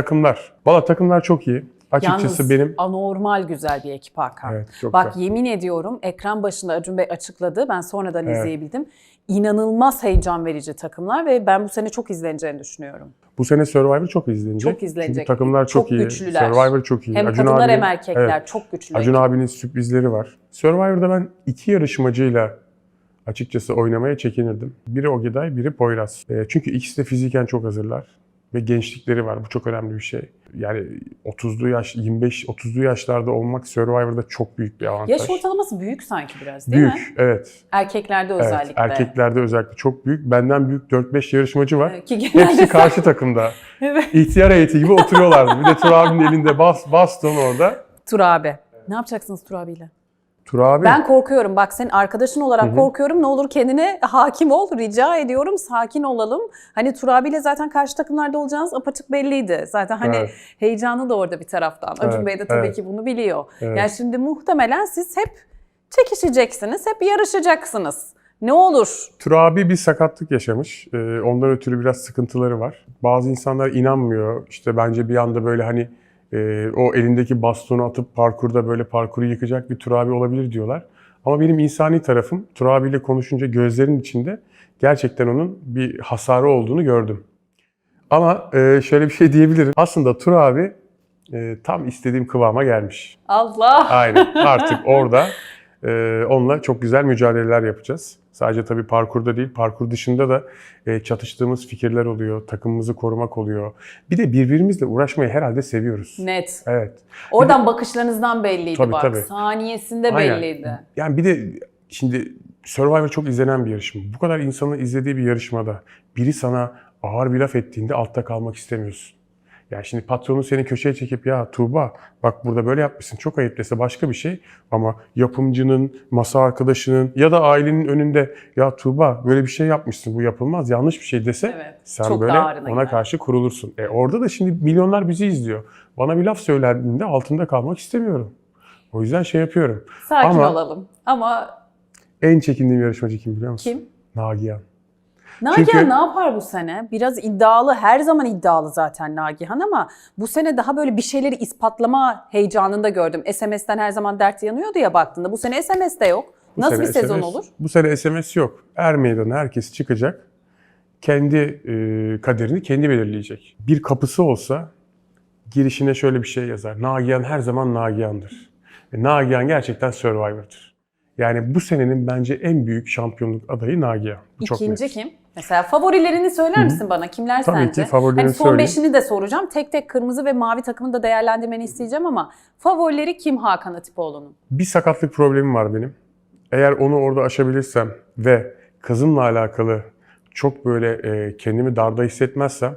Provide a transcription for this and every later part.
Takımlar. Valla takımlar çok iyi. Açıkçası Yalnız benim... anormal güzel bir ekip Hakan. Evet, çok Bak güzel. yemin ediyorum ekran başında Acun Bey açıkladı. Ben sonradan Evet. izleyebildim. İnanılmaz heyecan verici takımlar ve ben bu sene çok izleneceğini düşünüyorum. Bu sene Survivor çok izlenecek. Çok izlenecek. Çünkü takımlar çok, Çok iyi. güçlüler. Survivor çok iyi. Hem Acun kadınlar abinin- hem erkekler evet, çok güçlü. Acun ekip. abinin sürprizleri var. Survivor'da ben iki yarışmacıyla açıkçası oynamaya çekinirdim. Biri Ogeday, biri Poyraz. E, çünkü ikisi de fiziken çok hazırlar ve gençlikleri var. Bu çok önemli bir şey. Yani 30'lu yaş, 25-30'lu yaşlarda olmak Survivor'da çok büyük bir avantaj. Yaş ortalaması büyük sanki biraz değil büyük, mi? evet. Erkeklerde evet. özellikle. Erkeklerde özellikle çok büyük. Benden büyük 4-5 yarışmacı var. Ki genelde Hepsi karşı takımda. Evet. İhtiyar heyeti gibi oturuyorlardı. Bir de Tur abinin elinde bas, baston orada. Tur abi. Ne yapacaksınız Tur abiyle? Tur abi. Ben korkuyorum. Bak senin arkadaşın olarak Hı hı. korkuyorum. Ne olur kendine hakim ol. Rica ediyorum. Sakin olalım. Hani Tur abiyle zaten karşı takımlarda olacağınız apaçık belliydi. Zaten hani Evet. heyecanı da orada bir taraftan. Acun Evet, Bey de tabii evet. ki bunu biliyor. Evet. Yani şimdi muhtemelen siz hep çekişeceksiniz. Hep yarışacaksınız. Ne olur. Tur abi bir sakatlık yaşamış. Ee, ondan ötürü biraz sıkıntıları var. Bazı insanlar inanmıyor. İşte bence bir anda böyle hani e, o elindeki bastonu atıp parkurda böyle parkuru yıkacak bir Tur abi olabilir diyorlar. Ama benim insani tarafım Tur abiyle konuşunca gözlerin içinde gerçekten onun bir hasarı olduğunu gördüm. Ama e, şöyle bir şey diyebilirim. Aslında Tur abi e, tam istediğim kıvama gelmiş. Allah. Aynen. Artık orada e, onunla çok güzel mücadeleler yapacağız. Sadece tabii parkurda değil, parkur dışında da e, çatıştığımız fikirler oluyor, takımımızı korumak oluyor. Bir de birbirimizle uğraşmayı herhalde seviyoruz. Net. Evet. Oradan bakışlarınızdan belliydi Tabii, bak. tabii. Saniyesinde Aynen. belliydi. Yani bir de şimdi Survivor çok izlenen bir yarışma. Bu kadar insanın izlediği bir yarışmada biri sana ağır bir laf ettiğinde altta kalmak istemiyorsun. Yani şimdi patronun seni köşeye çekip ya Tuğba bak burada böyle yapmışsın çok ayıp dese başka bir şey. Ama yapımcının, masa arkadaşının ya da ailenin önünde ya Tuğba böyle bir şey yapmışsın bu yapılmaz yanlış bir şey dese Evet. sen böyle ona gider. karşı kurulursun. E orada da şimdi milyonlar bizi izliyor. Bana bir laf söylendiğinde altında kalmak istemiyorum. O yüzden şey yapıyorum. Sakin Ama- olalım. Ama En çekindiğim yarışmacı kim biliyor musun? kim? Nagihan. Nagihan Çünkü- ne yapar bu sene? Biraz iddialı, her zaman iddialı zaten Nagihan ama bu sene daha böyle bir şeyleri ispatlama heyecanında gördüm. SMS'ten her zaman dert yanıyordu ya baktığında. Bu sene SMS de yok. Bu Nasıl bir sezon SMS olur? Bu sene SMS yok. Er meydana herkes çıkacak. Kendi e, kaderini kendi belirleyecek. Bir kapısı olsa girişine şöyle bir şey yazar. Nagihan her zaman Nagihan'dır. E, Nagihan gerçekten Survivor'dır. Yani bu senenin bence en büyük şampiyonluk adayı Nagihan. Bu çok İkinci net. kim? Mesela favorilerini söyler misin bana? Kimler Tabii sence? ki favorilerimi hani son söyleyeyim. beşini de soracağım. Tek tek kırmızı ve mavi takımını da değerlendirmeni isteyeceğim ama favorileri kim Hakan Atipoğlu'nun? Bir sakatlık problemim var benim. Eğer onu orada aşabilirsem ve kızımla alakalı çok böyle e, kendimi darda hissetmezsem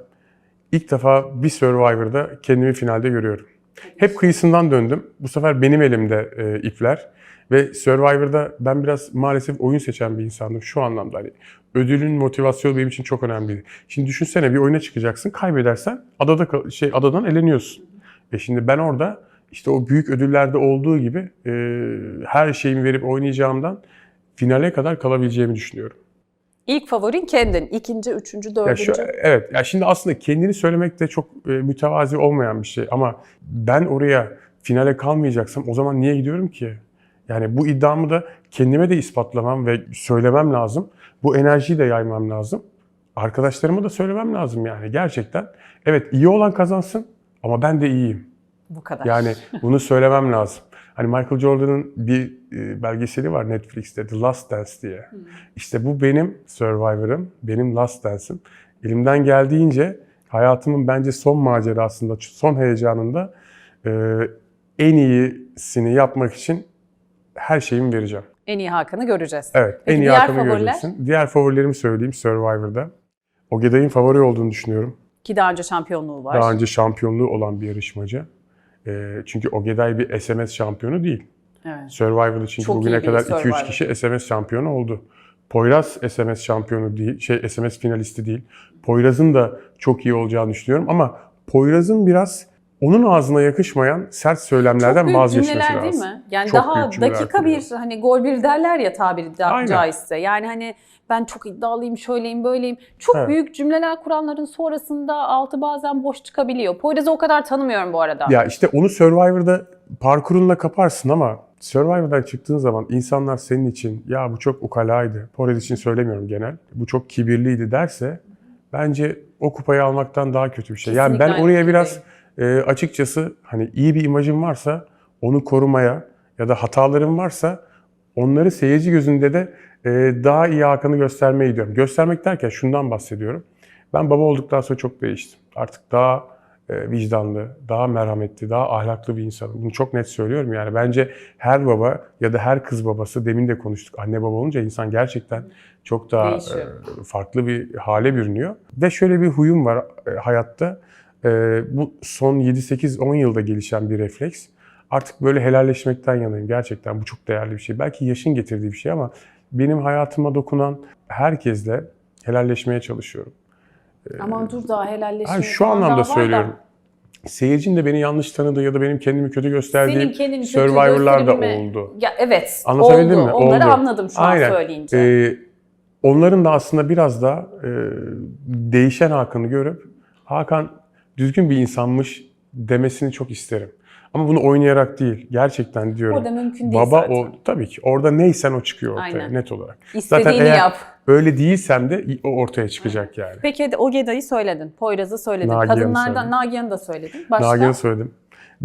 ilk defa bir Survivor'da kendimi finalde görüyorum. Hep kıyısından döndüm. Bu sefer benim elimde e, ipler. Ve Survivor'da ben biraz maalesef oyun seçen bir insandım şu anlamda. Hani ödülün motivasyonu benim için çok önemliydi. Şimdi düşünsene bir oyuna çıkacaksın, kaybedersen adada şey adadan eleniyorsun. E şimdi ben orada işte o büyük ödüllerde olduğu gibi e, her şeyimi verip oynayacağımdan finale kadar kalabileceğimi düşünüyorum. İlk favorin kendin. İkinci, üçüncü, Ya dördüncü. şu, evet, ya şimdi aslında kendini söylemek de çok e, mütevazi olmayan bir şey ama ben oraya finale kalmayacaksam o zaman niye gidiyorum ki? Yani bu iddiamı da kendime de ispatlamam ve söylemem lazım. Bu enerjiyi de yaymam lazım. Arkadaşlarıma da söylemem lazım yani gerçekten. Evet iyi olan kazansın ama ben de iyiyim. Bu kadar. Yani bunu söylemem lazım. Hani Michael Jordan'ın bir e, belgeseli var Netflix'te The Last Dance diye. İşte bu benim Survivor'ım, benim Last Dance'im. Elimden geldiğince hayatımın bence son macerasında, son heyecanında e, en iyisini yapmak için her şeyimi vereceğim. En iyi Hakan'ı göreceğiz. Evet, Peki en iyi diğer hakkımı favoriler? göreceksin. Diğer favorilerimi söyleyeyim Survivor'da. Ogeday'ın favori olduğunu düşünüyorum. Ki daha önce şampiyonluğu var. Daha önce şampiyonluğu olan bir yarışmacı. E, çünkü Ogeday bir SMS şampiyonu değil. Evet. Survivor'da çünkü Çok bugüne kadar Survivor. 2-3 kişi SMS şampiyonu oldu. Poyraz SMS şampiyonu değil, şey SMS finalisti değil. Poyraz'ın da çok iyi olacağını düşünüyorum ama Poyraz'ın biraz onun ağzına yakışmayan sert Çok söylemlerden büyük vazgeçmesi cümleler lazım. değil mi? Yani Çok daha büyük cümleler dakika bir kuruyor. hani gol bir derler ya tabiri da, Aynen. caizse. Yani hani ben çok iddialıyım, şöyleyim, böyleyim. Çok Evet. büyük cümleler kuranların sonrasında altı bazen boş çıkabiliyor. Poyraz'ı o kadar tanımıyorum bu arada. Ya işte onu Survivor'da parkurunla kaparsın ama Survivor'dan çıktığın zaman insanlar senin için ya bu çok ukalaydı, Porez için söylemiyorum genel, bu çok kibirliydi derse bence o kupayı almaktan daha kötü bir şey. yani Kesinlikle ben aynı oraya biraz. E, açıkçası hani iyi bir imajım varsa onu korumaya ya da hatalarım varsa onları seyirci gözünde de e, daha iyi hakkını göstermeye gidiyorum. Göstermek derken şundan bahsediyorum. Ben baba olduktan sonra çok değiştim. Artık daha e, vicdanlı, daha merhametli, daha ahlaklı bir insanım. Bunu çok net söylüyorum yani. Bence her baba ya da her kız babası, demin de konuştuk, anne baba olunca insan gerçekten çok daha e, farklı bir hale bürünüyor. Ve şöyle bir huyum var e, hayatta. E, bu son 7-8-10 yılda gelişen bir refleks. Artık böyle helalleşmekten yanayım. Gerçekten bu çok değerli bir şey. Belki yaşın getirdiği bir şey ama benim hayatıma dokunan herkesle helalleşmeye çalışıyorum. Aman dur daha helalleşme. Hayır, şu anlamda var da. söylüyorum. Seyircinin de beni yanlış tanıdığı ya da benim kendimi kötü Senin gösterdiğim kendini kötü Survivor'lar da oldu. Ya evet. Anlatabildim oldu. mi? Onları Oldu. anladım şu Aynen. an söyleyince. Ee, onların da aslında biraz da e, değişen Hakan'ı görüp Hakan düzgün bir insanmış demesini çok isterim. Ama bunu oynayarak değil, gerçekten diyorum. Orada mümkün değil Baba zaten. o tabii ki orada neysen o çıkıyor ortaya Aynen. net olarak. İstediğini eğer yap. Öyle değilsem de o ortaya çıkacak yani. Peki hadi Ogeda'yı söyledin. Poyraz'ı söyledin. Nagihan'ı Kadınlardan. Nagihan'ı da söyledin. Başka? Nagihan'ı söyledim.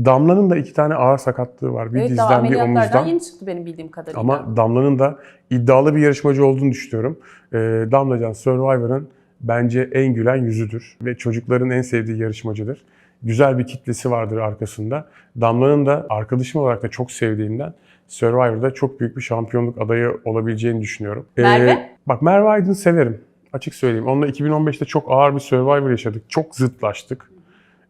Damla'nın da iki tane ağır sakatlığı var. Bir evet dizden bir omuzdan. yeni çıktı benim bildiğim kadarıyla. Ama Damla'nın da iddialı bir yarışmacı olduğunu düşünüyorum. Ee, Damlacan Survivor'ın bence en gülen yüzüdür ve çocukların en sevdiği yarışmacıdır. Güzel bir kitlesi vardır arkasında. Damla'nın da arkadaşım olarak da çok sevdiğinden Survivor'da çok büyük bir şampiyonluk adayı olabileceğini düşünüyorum. Ee, Merve? bak Merve Aydın'ı severim. Açık söyleyeyim. Onunla 2015'te çok ağır bir Survivor yaşadık. Çok zıtlaştık.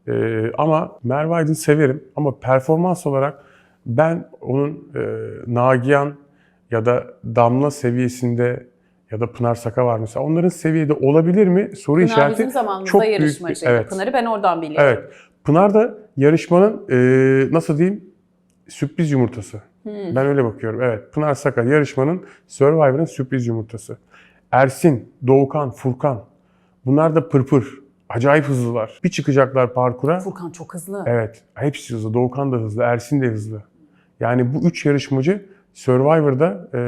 Ee, ama Merve Aydın'ı severim. Ama performans olarak ben onun e, Nagihan ya da Damla seviyesinde ya da Pınar Saka var mesela. Onların seviyede olabilir mi? Soru Pınar işareti. bizim zamanımızda çok büyük bir- evet. Pınar'ı ben oradan biliyorum. Evet. Pınar da yarışmanın e, nasıl diyeyim sürpriz yumurtası. Hmm. Ben öyle bakıyorum. Evet. Pınar Saka yarışmanın Survivor'ın sürpriz yumurtası. Ersin, Doğukan, Furkan. Bunlar da pırpır. Acayip hızlılar. Bir çıkacaklar parkura. Furkan çok hızlı. Evet. Hepsi hızlı. Doğukan da hızlı. Ersin de hızlı. Yani bu üç yarışmacı Survivor'da e,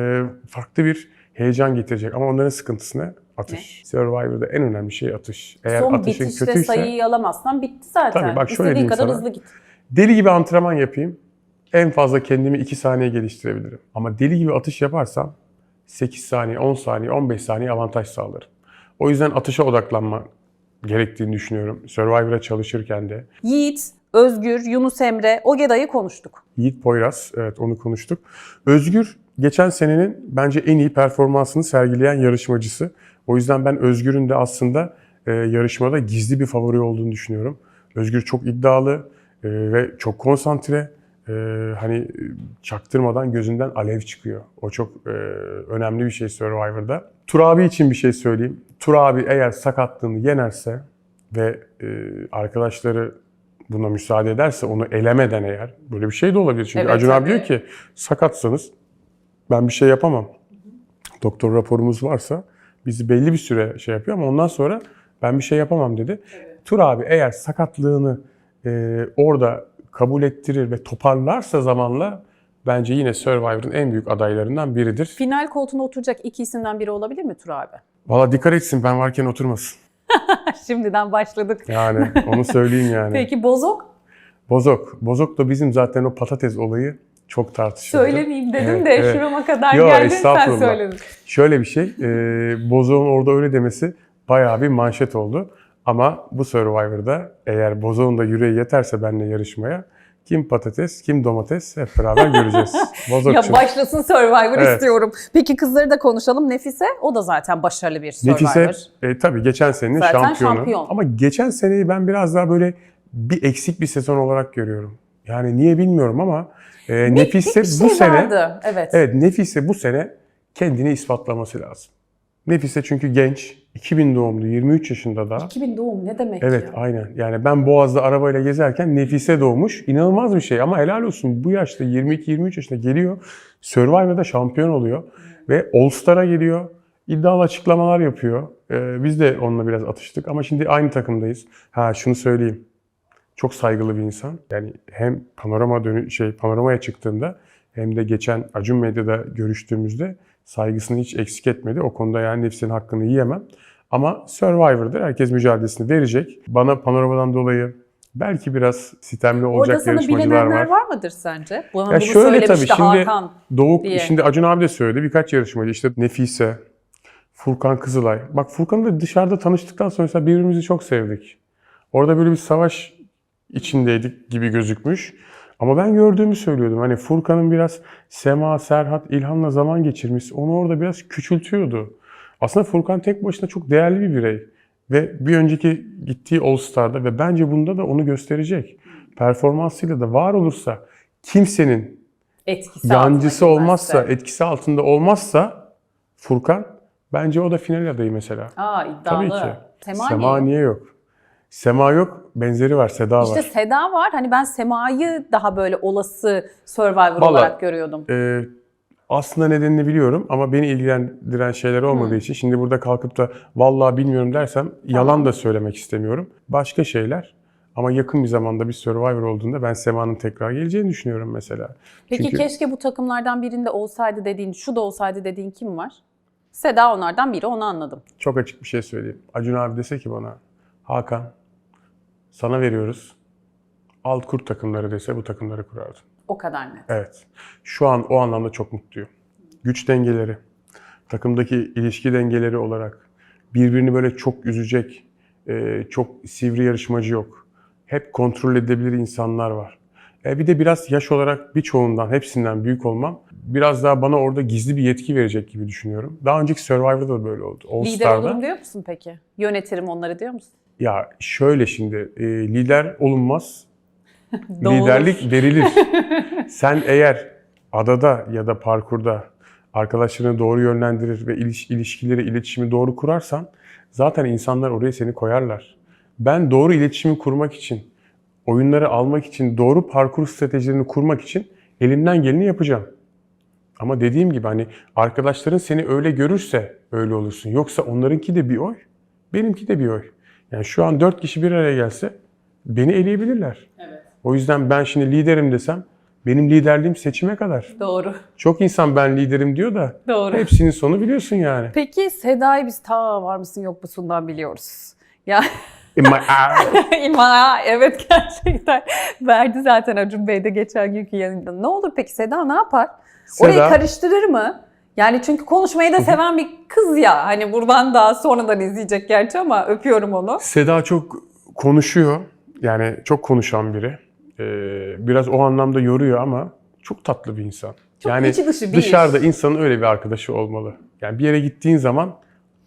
farklı bir heyecan getirecek. Ama onların sıkıntısı ne? Atış. Survivor'da en önemli şey atış. Eğer Son atışın bitişte kötüyse... sayıyı alamazsan bitti zaten. Tabii, bak şöyle İstediğin kadar sana. hızlı git. Deli gibi antrenman yapayım. En fazla kendimi 2 saniye geliştirebilirim. Ama deli gibi atış yaparsam 8 saniye, 10 saniye, 15 saniye avantaj sağlarım. O yüzden atışa odaklanma gerektiğini düşünüyorum. Survivor'a çalışırken de. Yiğit, Özgür, Yunus Emre, Ogeda'yı konuştuk. Yiğit Poyraz, evet onu konuştuk. Özgür, geçen senenin bence en iyi performansını sergileyen yarışmacısı. O yüzden ben Özgür'ün de aslında e, yarışmada gizli bir favori olduğunu düşünüyorum. Özgür çok iddialı e, ve çok konsantre. E, hani çaktırmadan gözünden alev çıkıyor. O çok e, önemli bir şey Survivor'da. Tur abi için bir şey söyleyeyim. Tur abi eğer sakatlığını yenerse ve e, arkadaşları buna müsaade ederse onu elemeden eğer böyle bir şey de olabilir. Çünkü Evet, Acun abi diyor ki sakatsanız ben bir şey yapamam. Doktor raporumuz varsa bizi belli bir süre şey yapıyor ama ondan sonra ben bir şey yapamam dedi. Tur abi eğer sakatlığını e, orada kabul ettirir ve toparlarsa zamanla bence yine Survivor'ın en büyük adaylarından biridir. Final koltuğuna oturacak iki isimden biri olabilir mi Tur abi? Valla dikkat etsin ben varken oturmasın. Şimdiden başladık. Yani onu söyleyeyim yani. Peki Bozok? Bozok. Bozok da bizim zaten o patates olayı çok tartışıldı. Söylemeyeyim dedim Evet, de evet. şurama kadar Yo, geldin sen söyledin. Şöyle bir şey, e, Bozok'un orada öyle demesi bayağı bir manşet oldu. Ama bu Survivor'da eğer Bozok'un da yüreği yeterse benimle yarışmaya kim patates, kim domates hep beraber göreceğiz. Ya başlasın Survivor Evet. istiyorum. Peki kızları da konuşalım. Nefise o da zaten başarılı bir Survivor. Nefise e, tabii geçen senenin Zaten şampiyonu. şampiyon. Ama geçen seneyi ben biraz daha böyle bir eksik bir sezon olarak görüyorum. Yani niye bilmiyorum ama e, Nefise bu şey sene vardı. Evet. Evet Nefise bu sene kendini ispatlaması lazım. Nefise çünkü genç, 2000 doğumlu, 23 yaşında da. 2000 doğum ne demek Evet ya? aynen. Yani ben Boğaz'da arabayla gezerken Nefise doğmuş. İnanılmaz bir şey ama helal olsun bu yaşta 22-23 yaşında geliyor. Survivor'da şampiyon oluyor. Ve All Star'a geliyor. İddialı açıklamalar yapıyor. Ee, biz de onunla biraz atıştık ama şimdi aynı takımdayız. Ha şunu söyleyeyim. Çok saygılı bir insan. Yani hem panorama dönü şey panoramaya çıktığında hem de geçen Acun Medya'da görüştüğümüzde saygısını hiç eksik etmedi. O konuda yani nefsinin hakkını yiyemem. Ama Survivor'dır. Herkes mücadelesini verecek. Bana panoramadan dolayı belki biraz sitemli Orada olacak sana yarışmacılar var. var mıdır sence? Bana Ya bunu şöyle tabii, şimdi-. Doğuk, diye. şimdi Acun abi de söyledi birkaç yarışmacı işte Nefise, Furkan Kızılay. Bak Furkan'ı da dışarıda tanıştıktan sonra birbirimizi çok sevdik. Orada böyle bir savaş içindeydik gibi gözükmüş. Ama ben gördüğümü söylüyordum. Hani Furkan'ın biraz Sema, Serhat, İlhan'la zaman geçirmesi onu orada biraz küçültüyordu. Aslında Furkan tek başına çok değerli bir birey. Ve bir önceki gittiği All Star'da ve bence bunda da onu gösterecek. Performansıyla da var olursa kimsenin Etkisi yancısı olmazsa, etkisi altında olmazsa Furkan bence o da final adayı mesela. Aa iddialı. Tabii ki. Sema, Sema niye yok? Sema yok, benzeri var, Seda İşte var. Seda var. Hani ben Sema'yı daha böyle olası Survivor Vallahi- olarak görüyordum. Ee, aslında nedenini biliyorum ama beni ilgilendiren şeyler olmadığı için şimdi burada kalkıp da vallahi bilmiyorum dersem yalan da söylemek istemiyorum. Başka şeyler ama yakın bir zamanda bir Survivor olduğunda ben Sema'nın tekrar geleceğini düşünüyorum mesela. Peki Çünkü- keşke bu takımlardan birinde olsaydı dediğin, şu da olsaydı dediğin kim var? Seda onlardan biri, onu anladım. Çok açık bir şey söyleyeyim. Acun abi dese ki bana Hakan sana veriyoruz. Alt kurt takımları dese bu takımları kurardım. O kadar net. Evet. Şu an o anlamda çok mutluyum. Güç dengeleri, takımdaki ilişki dengeleri olarak birbirini böyle çok üzecek, e, çok sivri yarışmacı yok. Hep kontrol edebilir insanlar var. E, bir de biraz yaş olarak birçoğundan, hepsinden büyük olmam biraz daha bana orada gizli bir yetki verecek gibi düşünüyorum. Daha önceki Survivor'da da böyle oldu. All Lider Star'da. olurum diyor musun peki? Yönetirim onları diyor musun? Ya şöyle şimdi e, lider olunmaz, liderlik verilir. Sen eğer adada ya da parkurda arkadaşlarını doğru yönlendirir ve iliş- ilişkileri, iletişimi doğru kurarsan zaten insanlar oraya seni koyarlar. Ben doğru iletişimi kurmak için, oyunları almak için, doğru parkur stratejilerini kurmak için elimden geleni yapacağım. Ama dediğim gibi hani arkadaşların seni öyle görürse öyle olursun. Yoksa onlarınki de bir oy, benimki de bir oy. Yani şu an dört kişi bir araya gelse beni eleyebilirler. Evet. O yüzden ben şimdi liderim desem benim liderliğim seçime kadar. Doğru. Çok insan ben liderim diyor da Doğru. hepsinin sonu biliyorsun yani. Peki Seda'yı biz ta var mısın yok musundan biliyoruz. Ya In my eye. İma evet gerçekten verdi zaten Acun Bey de geçen günkü yayında. Ne olur peki Seda ne yapar? Orayı Seda- karıştırır mı? Yani çünkü konuşmayı da seven bir kız ya. Hani buradan daha sonradan izleyecek gerçi ama öpüyorum onu. Seda çok konuşuyor. Yani çok konuşan biri. Ee, biraz o anlamda yoruyor ama çok tatlı bir insan. Çok yani içi dışı bir dışarıda iş. insanın öyle bir arkadaşı olmalı. Yani bir yere gittiğin zaman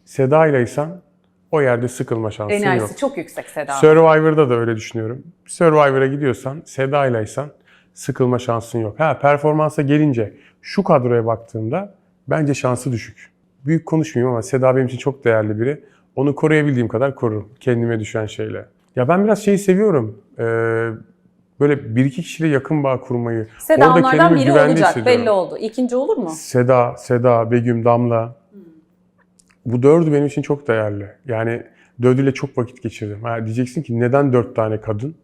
Seda ileysen o yerde sıkılma şansın yok. Enerjisi çok yüksek Seda. Survivor'da da öyle düşünüyorum. Survivor'a gidiyorsan, Seda ileysen sıkılma şansın yok. Ha performansa gelince şu kadroya baktığımda bence şansı düşük. Büyük konuşmayayım ama Seda benim için çok değerli biri. Onu koruyabildiğim kadar korurum kendime düşen şeyle. Ya ben biraz şeyi seviyorum. Ee, böyle bir iki kişiyle yakın bağ kurmayı. Seda Orada onlardan biri olacak belli oldu. İkinci olur mu? Seda, Seda, Begüm, Damla. Bu dördü benim için çok değerli. Yani dördüyle çok vakit geçirdim. Ha, diyeceksin ki neden dört tane kadın?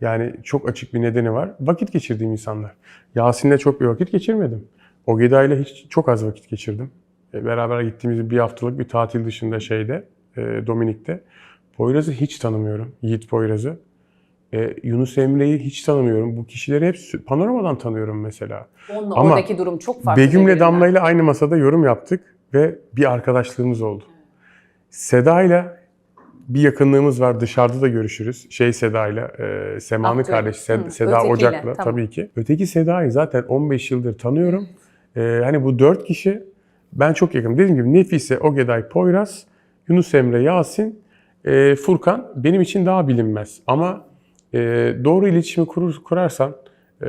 Yani çok açık bir nedeni var. Vakit geçirdiğim insanlar. Yasin'le çok bir vakit geçirmedim. Ogeda ile hiç çok az vakit geçirdim. E, beraber gittiğimiz bir haftalık bir tatil dışında şeyde, e, Dominik'te. Poyraz'ı hiç tanımıyorum. Yiğit Poyraz'ı. E, Yunus Emre'yi hiç tanımıyorum. Bu kişileri hep panoramadan tanıyorum mesela. Onunla Ama oradaki durum çok farklı. Begüm'le. Damla ile aynı masada yorum yaptık ve bir arkadaşlığımız oldu. Seda ile bir yakınlığımız var. Dışarıda da görüşürüz. Şey Seda ile, e, Sema'nın kardeşi Hı, Seda ötekiyle, Ocak'la tamam. tabii ki. Öteki Seda'yı zaten 15 yıldır tanıyorum. E, hani bu dört kişi ben çok yakın. Dediğim gibi Nefise, Ogeday, Poyraz, Yunus Emre, Yasin, e, Furkan benim için daha bilinmez. Ama e, doğru iletişimi kurur, kurarsan, Ee,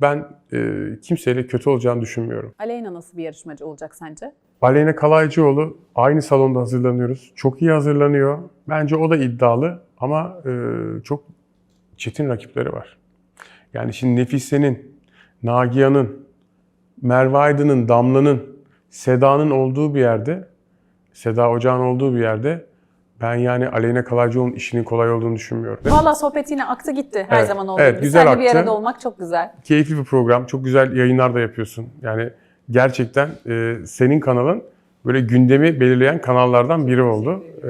ben e, kimseyle kötü olacağını düşünmüyorum. Aleyna nasıl bir yarışmacı olacak sence? Aleyna Kalaycıoğlu aynı salonda hazırlanıyoruz. Çok iyi hazırlanıyor. Bence o da iddialı ama e, çok çetin rakipleri var. Yani şimdi Nefise'nin, Nagihan'ın, Merve Aydın'ın, Damla'nın, Seda'nın olduğu bir yerde, Seda Ocağ'ın olduğu bir yerde ben yani Aleyna Kalaycıoğlu'nun işinin kolay olduğunu düşünmüyorum. Valla sohbet yine aktı gitti her Evet, zaman olduğu evet, gibi. güzel Seninle bir aktı. arada olmak çok güzel. Keyifli bir program, çok güzel yayınlar da yapıyorsun. Yani gerçekten e, senin kanalın böyle gündemi belirleyen kanallardan biri oldu. E,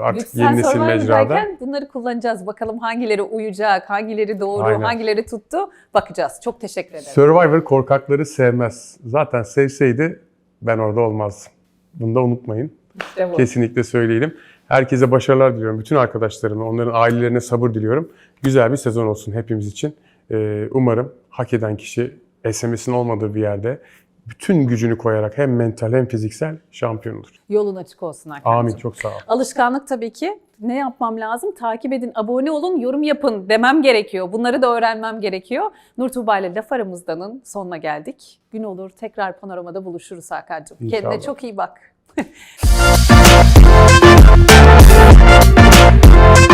artık Güçsel yeni nesil mecrada. Bunları kullanacağız. Bakalım hangileri uyacak, hangileri doğru, Aynen. hangileri tuttu. Bakacağız. Çok teşekkür ederim. Survivor korkakları sevmez. Zaten sevseydi ben orada olmazdım. Bunu da unutmayın. İşte bu. Kesinlikle söyleyelim. Herkese başarılar diliyorum. Bütün arkadaşlarıma, onların ailelerine sabır diliyorum. Güzel bir sezon olsun hepimiz için. Ee, umarım hak eden kişi SMS'in olmadığı bir yerde bütün gücünü koyarak hem mental hem fiziksel şampiyon olur. Yolun açık olsun Hakan'cığım. Amin. Çok sağ ol. Alışkanlık tabii ki. Ne yapmam lazım? Takip edin, abone olun, yorum yapın demem gerekiyor. Bunları da öğrenmem gerekiyor. Nur Tuğba ile Laf Aramızda'nın sonuna geldik. Gün olur tekrar panoramada buluşuruz Hakan'cığım. İnşallah. Kendine çok iyi bak.